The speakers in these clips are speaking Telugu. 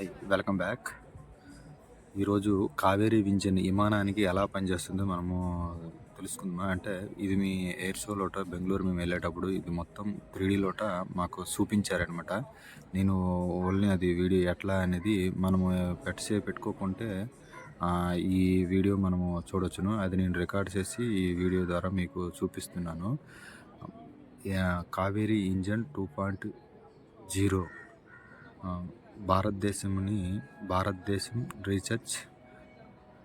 హాయ్, వెల్కమ్ బ్యాక్ ఈరోజు కావేరీ వింజన్ విమానానికి ఎలా పనిచేస్తుందో మనము తెలుసుకుందాం అంటే ఇది మీ ఎయిర్ షో లోట బెంగళూరు మేము వెళ్ళేటప్పుడు ఇది మొత్తం త్రీడీ లోట మాకు చూపించారనమాట నేను ఓన్లీ అది వీడియో ఎట్లా అనేది మనము పెట్టసే పెట్టుకోకుంటే ఈ వీడియో మనము చూడొచ్చును. అది నేను రికార్డ్ చేసి ఈ వీడియో ద్వారా మీకు చూపిస్తున్నాను. Kaveri engine two point zero. భారతదేశంని భారతదేశం రీసెర్చ్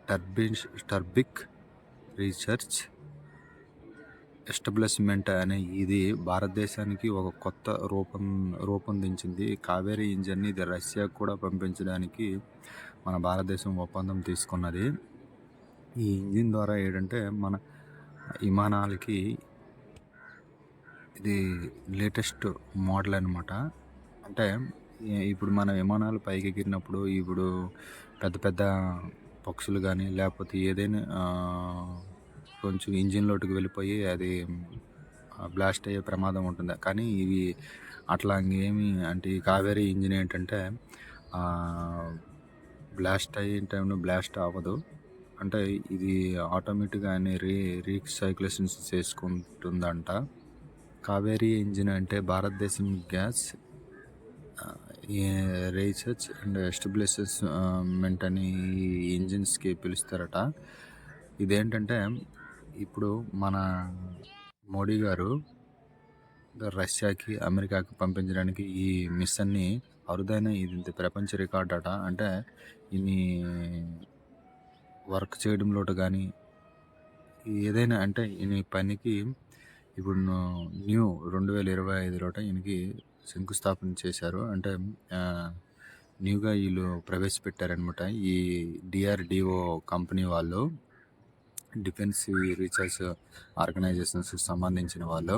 టర్బిన్ టర్బిక్ రీసెర్చ్ ఎస్టాబ్లిష్మెంట్ అనే ఇది భారతదేశానికి ఒక కొత్త రూపం రూపొందించింది. కావేరీ ఇంజన్ని ఇది రష్యాకు కూడా పంపించడానికి మన భారతదేశం ఒప్పందం తీసుకున్నది. ఈ ఇంజిన్ ద్వారా ఏంటంటే మన విమానాలకి ఇది లేటెస్ట్ మోడల్ అనమాట అంటే ఇప్పుడు మన విమానాలు పైకి ఎగిరినప్పుడు ఇప్పుడు పెద్ద పెద్ద పక్షులు కానీ లేకపోతే ఏదైనా కొంచెం ఇంజిన్లోకి వెళ్ళిపోయి అది బ్లాస్ట్ అయ్యే ప్రమాదం ఉంటుంది. కానీ ఇవి అట్లా ఏమి అంటే ఈ కావేరీ ఇంజిన్ ఏంటంటే బ్లాస్ట్ అయ్యే టైంలో బ్లాస్ట్ అవ్వదు. అంటే ఇది ఆటోమేటిక్గా అని రీ రీసైక్లేషన్స్ చేసుకుంటుందంట. కావేరీ ఇంజిన్ అంటే భారతదేశం గ్యాస్ రీసెర్చ్ అండ్ ఎస్టాబ్లిష్మెంట్ అని ఈ ఇంజిన్స్కి పిలుస్తారట. ఇదేంటంటే ఇప్పుడు మన మోడీ గారు రష్యాకి అమెరికాకి పంపించడానికి ఈ మిషన్ని అరుదైన ఇది ప్రపంచ రికార్డ్ అట. అంటే ఇన్ని వర్క్ చేయడంలో కానీ ఏదైనా అంటే ఈయన పనికి ఇప్పుడు న్యూ రెండు వేల ఇరవై ఐదులోట ఈయనకి శంకుస్థాపన చేశారు. అంటే న్యూగా వీళ్ళు ప్రవేశపెట్టారనమాట ఈ డిఆర్డిఓ కంపెనీ వాళ్ళు డిఫెన్స్ రీసెర్చ్ ఆర్గనైజేషన్స్ సంబంధించిన వాళ్ళు.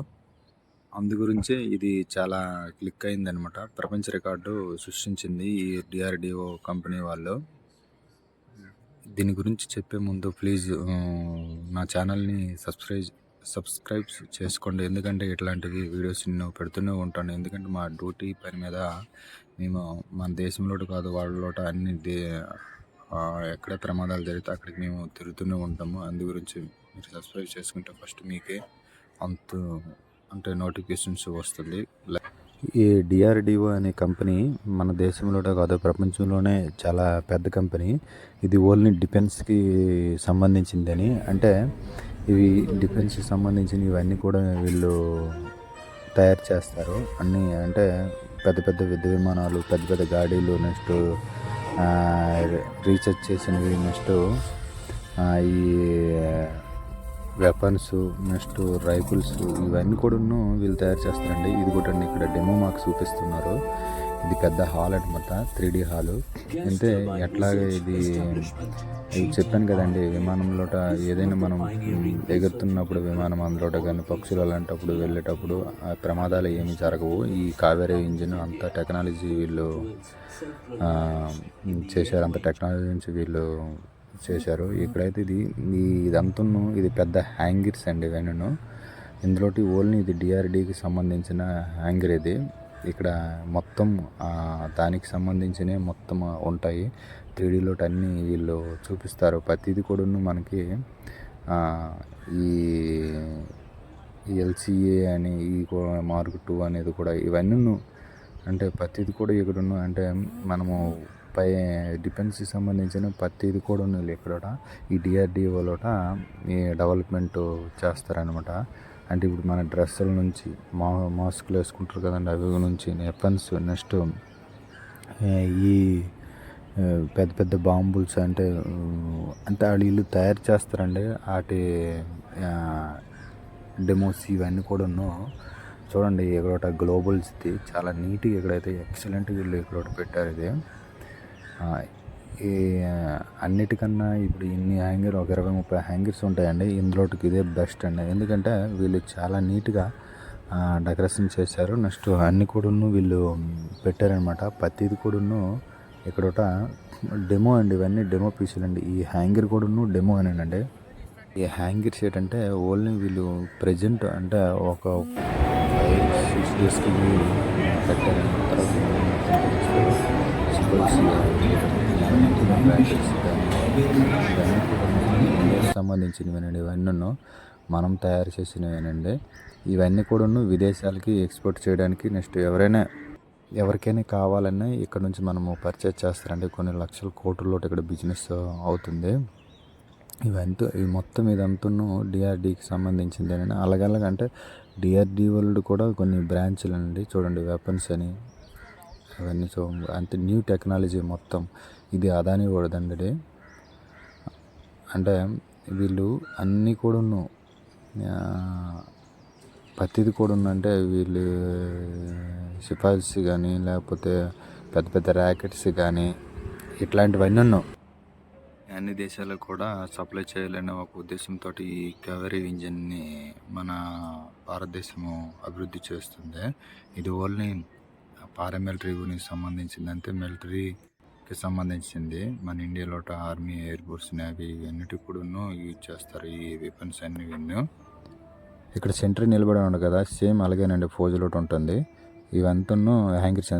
అందు గురించే ఇది చాలా క్లిక్ అయిందనమాట ప్రపంచ రికార్డు సృష్టించింది ఈ డిఆర్డిఓ కంపెనీ వాళ్ళు. దీని గురించి చెప్పే ముందు ప్లీజ్ నా ఛానల్ని సబ్స్క్రైబ్ సబ్స్క్రైబ్ చేసుకోండి. ఎందుకంటే ఇట్లాంటివి వీడియోస్ నేను పెడుతూనే ఉంటాను. ఎందుకంటే మా డ్యూటీ పని మీద మేము మన దేశంలో కాదు వాళ్ళలో అన్ని దే ఎక్కడ ప్రమాదాలు జరిగితే అక్కడికి మేము తిరుగుతూనే ఉంటాము. అందు గురించి మీరు సబ్స్క్రైబ్ చేసుకుంటే ఫస్ట్ మీకే అంత అంటే నోటిఫికేషన్స్ వస్తుంది. ఈ డిఆర్డిఓ అనే కంపెనీ మన దేశంలో కాదు ప్రపంచంలోనే చాలా పెద్ద కంపెనీ. ఇది ఓన్లీ డిఫెన్స్కి సంబంధించిందని. అంటే ఇవి డిఫెన్స్కి సంబంధించిన ఇవన్నీ కూడా వీళ్ళు తయారు చేస్తారు. అన్నీ అంటే పెద్ద పెద్ద యుద్ధ విమానాలు పెద్ద పెద్ద గాడీలు నెక్స్ట్ రీసెర్చ్ చేసినవి నెక్స్ట్ ఈ వెపన్స్ నెక్స్ట్ రైఫిల్స్ ఇవన్నీ కూడాను వీళ్ళు తయారు చేస్తారండి. ఇది కూడా ఇక్కడ డెమో మాకు చూపిస్తున్నారు. ఇది పెద్ద హాల్ అనమాట త్రీ డి హాలు. అంటే ఎట్లాగ ఇది చెప్పాను కదండి విమానంలోట ఏదైనా మనం ఎగురుతున్నప్పుడు విమానం అందులోట కానీ పక్షులు అలాంటప్పుడు వెళ్ళేటప్పుడు ఆ ప్రమాదాలు ఏమి జరగవు. ఈ కావేరీ ఇంజిన్ అంత టెక్నాలజీ వీళ్ళు చేశారు. అంత టెక్నాలజీ నుంచి వీళ్ళు చేశారు. ఇక్కడైతే ఇది ఈ ఇదంతా ఇది పెద్ద హ్యాంగిర్స్ అండి ఇవన్నీ ఇందులోటి ఓన్లీ ఇది డిఆర్డీకి సంబంధించిన హ్యాంగర్ ఇది. ఇక్కడ మొత్తం దానికి సంబంధించినవి మొత్తం ఉంటాయి. త్రీడీలో అన్నీ వీళ్ళు చూపిస్తారు. ప్రతిది కూడాను మనకి ఈ ఎల్సిఏ అని ఈ మార్క్ టూ అనేది కూడా ఇవన్నీ అంటే ప్రతిది కూడా ఇక్కడ ఉన్న అంటే మనము పై డిఫెన్స్కి సంబంధించిన ప్రతిది కూడా ఉన్నది ఇక్కడ ఈ డిఆర్డిఓలోట ఈ డెవలప్మెంట్ చేస్తారనమాట అంటే ఇప్పుడు మన డ్రెస్సుల నుంచి మా మాస్కులు వేసుకుంటారు కదండి అవి నుంచి వెపన్స్ నెక్స్ట్ ఈ పెద్ద పెద్ద బాంబుల్స్ అంటే అంటే వాళ్ళు వీళ్ళు తయారు చేస్తారండి. వాటి డెమోస్ ఇవన్నీ కూడాను చూడండి ఇక్కడ గ్లోబల్స్ది చాలా నీట్గా ఇక్కడైతే ఎక్సలెంట్గా వీళ్ళు ఇక్కడ ఒకటి పెట్టారు ఇది. ఈ అన్నిటికన్నా ఇప్పుడు ఇన్ని హ్యాంగర్ ఒక ఇరవై ముప్పై హ్యాంగర్స్ ఉంటాయండి. ఇందులోటికి ఇదే బెస్ట్ అండి. ఎందుకంటే వీళ్ళు చాలా నీట్గా డెకరేషన్ చేశారు. నెక్స్ట్ అన్ని కూడాను వీళ్ళు పెట్టారనమాట. ప్రతిది కూడాను ఇక్కడొక డెమో అండి. ఇవన్నీ డెమో పీసులు అండి ఈ హ్యాంగర్ కూడాను డెమో అనండి ఈ హ్యాంగర్స్ ఏంటంటే ఓన్లీ వీళ్ళు ప్రజెంట్ అంటే ఒక సిక్స్ డేస్కి పెట్టారండి సంబంధించినవేనండి ఇవన్నీ మనం తయారు చేసినవేనండి. ఇవన్నీ కూడాను విదేశాలకి ఎక్స్పోర్ట్ చేయడానికి నెక్స్ట్ ఎవరైనా ఎవరికైనా కావాలన్నా ఇక్కడ నుంచి మనము పర్చేజ్ చేస్తారండి. కొన్ని లక్షల కోట్లలో ఇక్కడ బిజినెస్ అవుతుంది. ఇవంతా ఇవి మొత్తం ఇదంతా డిఆర్డీకి సంబంధించింది అని అలాగలాగంటే డిఆర్డీ వాళ్ళు కూడా కొన్ని బ్రాంచ్లు అండి చూడండి వెపన్స్ అని అవన్నీ. సో అంటే న్యూ టెక్నాలజీ మొత్తం ఇది అదాని కూడదండి. అంటే వీళ్ళు అన్నీ కూడాను ప్రతిది కూడా ఉందంటే వీళ్ళు సిఫార్స్ కానీ లేకపోతే పెద్ద పెద్ద ర్యాకెట్స్ కానీ ఇట్లాంటివన్నీ ఉన్నాం. అన్ని దేశాలకు కూడా సప్లై చేయాలనే ఒక ఉద్దేశంతో ఈ కవరీ ఇంజిన్ని మన భారతదేశము అభివృద్ధి చేస్తుంది. ఇది ఓన్లీ పారామిలిటరీకి సంబంధించింది అంతే మిలిటరీకి సంబంధించింది. మన ఇండియాలో ఆర్మీ ఎయిర్ ఫోర్స్ నేవీ ఇవన్నిటి కూడా యూజ్ చేస్తారు ఈ వెపన్స్ అన్ని ఇవన్నీ ఇక్కడ సెంటర్ నిలబడి ఉండదు కదా సేమ్ అలాగేనండి ఫోజులోటి ఉంటుంది ఇవంతా హ్యాంగర్స్